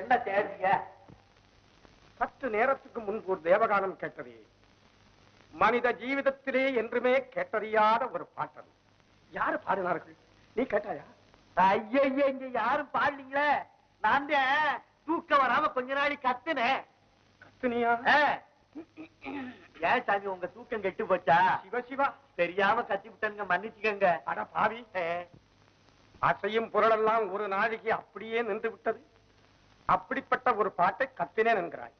என்ன தேடுறீங்க சற்று நேரத்துக்கு முன்பு ஒரு தேவகானம் கேட்டதே. மனித ஜீவிதத்திலே என்றுமே கேட்டறியாத ஒரு பாட்டது யாரு பாடினார்கள்? நீ கேட்டாயா? ஐயா இங்க யாரும் பாடலீங்களே? நான் தூக்கம் வராம கொஞ்ச நாளை கத்துனேன் கத்துனியா. ஏன் சாமி உங்க தூக்கம் கெட்டு போச்சா? சிவ சிவா. தெரியாம கத்தி விட்டனுங்க மன்னிச்சுக்கங்க. அட பாவி. அசையும் பொருளெல்லாம் ஒரு நாளைக்கு அப்படியே நின்று விட்டது. அப்படிப்பட்ட ஒரு பாட்டை கத்தினேன் என்கிறாய்.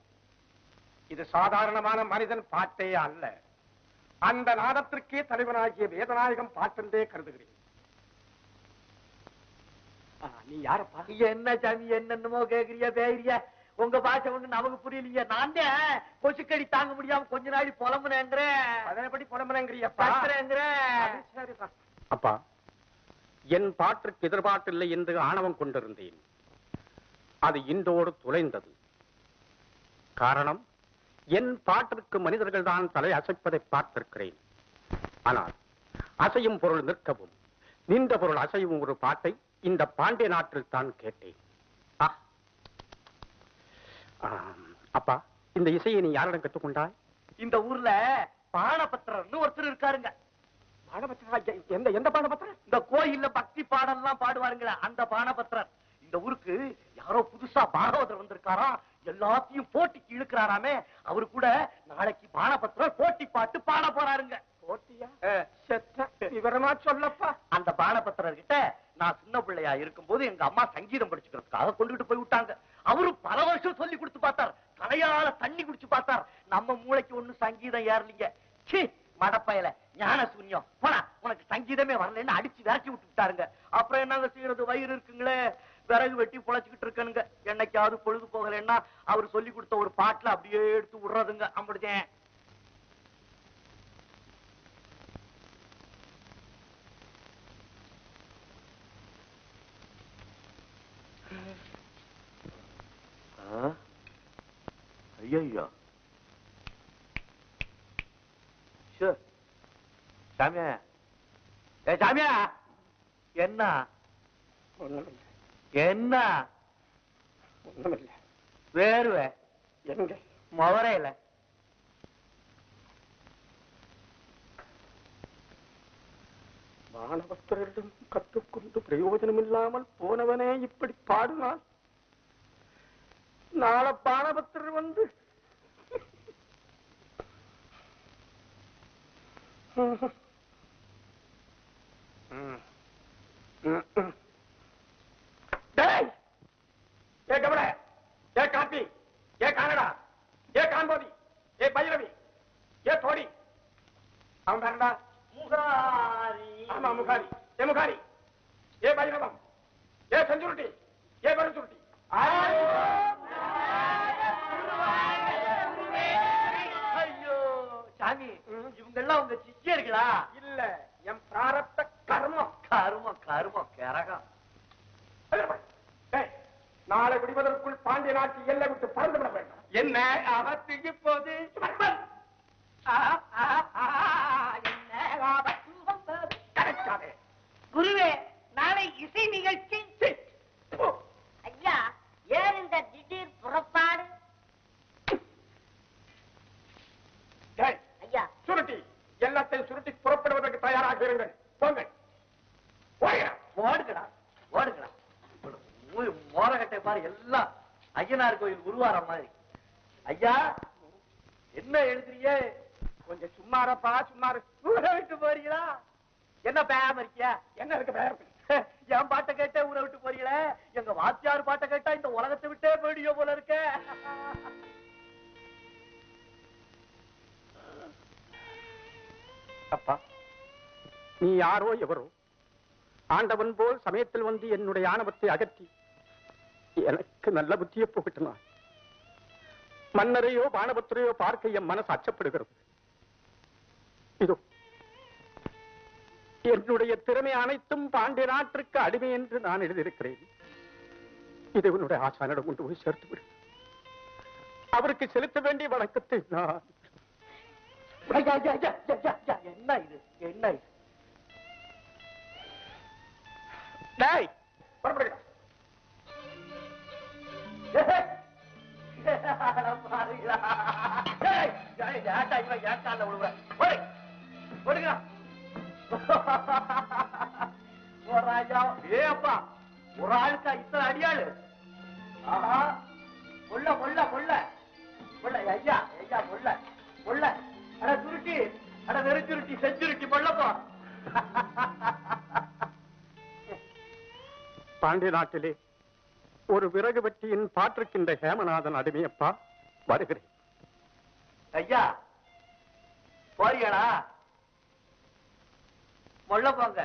இது சாதாரணமான மனிதன் பாட்டே அல்ல. அந்த நாதத்திற்கே தலைவனாகிய வேதநாயகம் பாட்டென்றே கருதுகிறேன். ஆ, நீ யாரப்பா? என்ன சாமி என்னென்னமோ கேக்குறிய பேகிறிய உங்க பாஷை ஒண்ணு நமக்கு புரியலீங்க நான் கொசுக்கடி தாங்க முடியாம கொஞ்ச நாளை புலம்புனேங்கிறேன். கத்துறேங்கிறேன் சரிதான் அப்பா என் பாட்டிற்கு எதிர்பார்ப்பில்லை என்று ஆணவம் கொண்டிருந்தேன். அது இன்றோடு துளைந்தது. காரணம் என் பாட்டிற்கு மனிதர்கள் தான் தலை அசைப்பதை பார்த்திருக்கிறேன். ஆனால் அசையும் பொருள் நிற்கவும் நின்ற பொருள் அசையும் ஒரு பாட்டை இந்த பாண்டிய நாட்டில் தான் கேட்டேன். அப்பா இந்த இசையை நீ யாரிடம் கற்றுக்கொண்டாய்? இந்த ஊர்ல பானபத்திரர்னு ஒருத்தர் இருக்காருங்க. பாடபத்திரா எந்த எந்த பாடபத்திரம் இந்த கோயில்ல பக்தி பாடல்லாம் பாடுவாருங்களே அந்த பானபத்திரர் இந்த ஊருக்கு யாரோ புதுசா பாகவதர் வந்திருக்காராம் எல்லாத்தையும் போட்டிக்கு இழுக்கிறாராமே. அவரு கூட நாளைக்கு பானபத்திரர் போட்டி பாட்டு பாட போறாருங்க. போட்டியா? செத்த விவரமா சொல்லப்பா. அந்த பானபத்திரர் கிட்ட நான் சின்ன பிள்ளையா இருக்கும்போது எங்க அம்மா சங்கீதம் படிச்சுக்கிறதுக்காக கொண்டுட்டு போய் விட்டாங்க. அவரு பல வருஷம் சொல்லி கொடுத்து பார்த்தார். தலையால தண்ணி குடிச்சு பார்த்தார். நம்ம மூளைக்கு ஒண்ணு சங்கீதம் ஏறலீங்க. சீ மடப்பயல ஞான சூன்யம் போடா உனக்கு சங்கீதமே வரலன்னு அடிச்சு விரட்டி விட்டுட்டாருங்க. அப்புறம் என்னங்க செய்யறது? வயிறு இருக்குங்களே. விறகு வெட்டி பொழைச்சுக்கிட்டு இருக்கனுங்க. என்னைக்காவது பொழுது போகலைன்னா அவர் சொல்லி கொடுத்த ஒரு பாட்டுல அப்படியே எடுத்து விடுறதுங்க அப்படித்தேன் ஐயோ சாமியா. ஏ சாமியா. என்ன? என்ன? ஒண்ணுமில்லை. வேர்வை? எங்க? முவரையில மாணவஸ்தரிடம் கற்றுக்கொண்டு பிரயோஜனம் இல்லாமல் போனவனே இப்படி பாடினான் நாளை பானபத்திரர் வந்து. ம். ம், ம். டேய்! ஏ கமல ஏ காப்பி ஏ கானடா ஏ காம்போதி ஏ பைரவி ஏ தோடி அவன் பேரண்டா முகாரி ஆமா முகாரி ஏ முகாரி ஏ பைரவம் ஏ செஞ்சுருட்டி ஏ பெருசுருட்டி ஐயோ சாமி இவங்க எல்லாம் உங்க சிஷ்யர்களா இல்ல என் பிராரப்த கர்மம் கருமம் கருமம் கரகம் டேய், நாளை விடுவதற்குள் பாண்டிய நாட்டு எல்லை விட்டு பறந்து விட வேண்டும். என்ன? அவத்து இப்போது குருவே நாளை இசை நிகழ்ச்சி. ஐயா ஏன் இந்த திடீர் புறப்பாடு? ஐயா. சுருட்டி. எல்லாத்தையும் சுருட்டி புறப்படுவதற்கு தயாராக இருங்கள். போங்கள். அய்யனார் கோயில் உருவாரம் மாதிரி. ஐயா என்ன எழுதுறீங்க? கொஞ்சம் சும்மாரப்பா சும்மாரு. ஊரை விட்டு போறீங்களா? என்ன பேயாம இருக்கியா? என்ன இருக்கு பேர் என் பாட்டை கேட்டே ஊரை விட்டு போறீங்களே? எங்க வாத்தியார் பாட்டை கேட்டா இந்த உலகத்தை விட்டே போயிடுவோம் போல இருக்க. அப்பா நீ யாரோ எவரோ? ஆண்டவன் போல் சமயத்தில் வந்து என்னுடைய ஆணவத்தை அகற்றி எனக்கு நல்ல புத்தியை புகட்டினான் மன்னரையோ பானபத்திரையோ பார்க்க என் மனசு அச்சப்படுகிறது. இதோ என்னுடைய திறமை அனைத்தும் பாண்டிய நாட்டிற்கு அடிமை என்று நான் எழுதியிருக்கிறேன். இதை உன்னுடைய ஆசானிடம் கொண்டு போய் சேர்த்து விடு. அவருக்கு செலுத்த வேண்டிய வணக்கத்தை நான் என்ன இது? என்ன இது? ஒரு ராஜா, ஏ ஒரு ஆளுக்கா இத்தனை அடியாளு ஆஹா, முள்ள, முள்ள, முள்ள. முள்ள, ஐயா, ஐயா, முள்ள, முள்ள. அட சுருட்டி, அட வெறுச்சுருட்டி, செஞ்சுருட்டி, முள்ளப்பா. பாண்டிய நாட்டிலே ஒரு விறகு வெட்டியின் பாட்டிருக்கின்ற ஹேமநாதன் அடிமையப்பா வருகிறேன். ஐயா போறீங்களா? மொல்ல போங்க.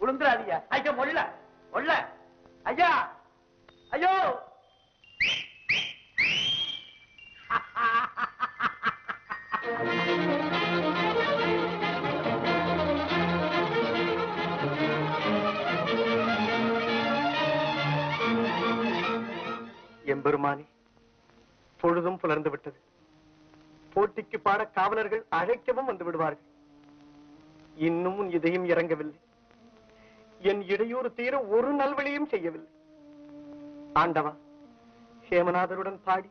உளுந்துராதீங்க ஐயா மொல்ல மொல்ல. ஐயா ஐயோ! Thank you. எம்பெருமானி பொழுதும் புலர்ந்து விட்டது. போட்டிக்கு பாட காவலர்கள் அழைக்கவும் வந்து விடுவார்கள். இன்னும் உன் இதயம் இறங்கவில்லை. என் இடையூறு தீர ஒரு நல்வழியும் செய்யவில்லை. ஆண்டவா ஹேமநாதருடன் பாடி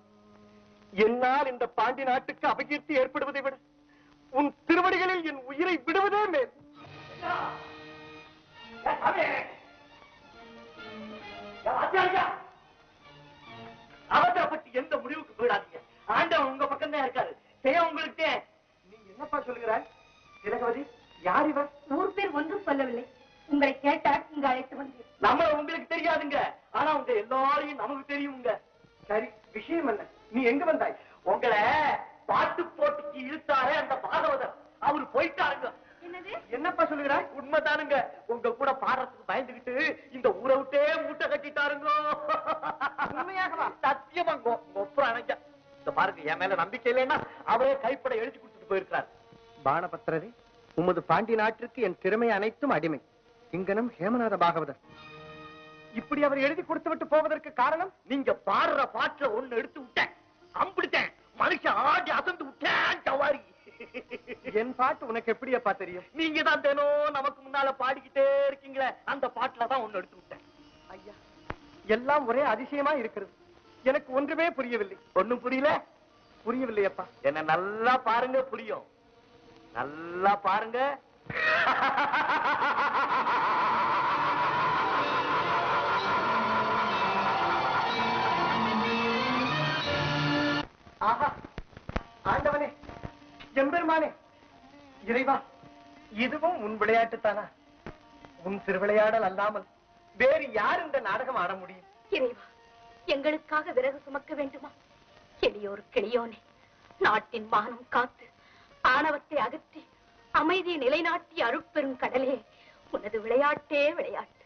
என்னால் இந்த பாண்டி நாட்டுக்கு அபகீர்த்தி ஏற்படுவதை விட உன் திருவடிகளில் என் உயிரை விடுவதே மேல். அழைத்து வந்தேன் நம்ம உங்களுக்கு தெரியாதுங்க. ஆனா உங்க எல்லாரையும் நமக்கு தெரியுங்க. சரி விஷயம் என்ன? நீ எங்க வந்தாய்? உங்களை பாட்டு போட்டிக்கு இழுத்தாரே அந்த பாகவதர். அவரு போயிட்டாருங்க. என்னது? என்னப்பா சொல்லுகிறாய்? உண்மைதானுங்க. உங்க கூட பாடுறதுக்கு பயந்துகிட்டு இந்த ஊரை விட்டே மூட்டை கட்டிட்டாருங்க. உண்மையாகவா? சத்தியமாங்க ஒப்புறம் அணைஞ்ச இந்த பாருங்க என் மேல நம்பிக்கை இல்லைன்னா அவரே கைப்பட எழுதி கொடுத்துட்டு போயிருக்காரு பாணபத்திரரே உமது பாண்டி நாட்டிற்கு என் திறமை அனைத்தும் அடிமை. இங்கனம் ஹேமநாத பாகவதர். இப்படி அவர் எழுதி கொடுத்து விட்டு போவதற்கு காரணம் நீங்க பாடுற பாட்டுல ஒண்ணு எடுத்து விட்டேன். அம்பிடிட்டேன் மனுஷன் ஆடி அசந்து விட்டேன் சவாரி. என் பாட்டு உனக்கு எப்படி அப்பா தெரியும்? நீங்க தான் தினம் நமக்கு முன்னால பாடிக்கிட்டே இருக்கீங்களே அந்த பாட்டுல தான் ஒண்ணு எடுத்து விட்டேன். ஐயா எல்லாம் ஒரே அதிசயமா இருக்கிறது. எனக்கு ஒன்றுமே புரியவில்லை. ஒண்ணும் புரியல? புரியவில்லை அப்பா என்ன நல்லா பாருங்க புரியும் நல்லா பாருங்க. ஆண்டவனே எம்பெருமானே இறைவா இதுவும் உன் விளையாட்டுத்தானா? உன் திருவிளையாடல் அல்லாமல் வேறு யார் இந்த நாடகம் ஆட முடியும்? இறைவா எங்களுக்காக விறகு சுமக்க வேண்டுமா? எளியோர் கிளியோனே நாட்டின் மானம் காத்து ஆணவத்தை அகற்றி அமைதியை நிலைநாட்டி அருட்பெரும் கடலே உனது விளையாட்டே விளையாட்டு.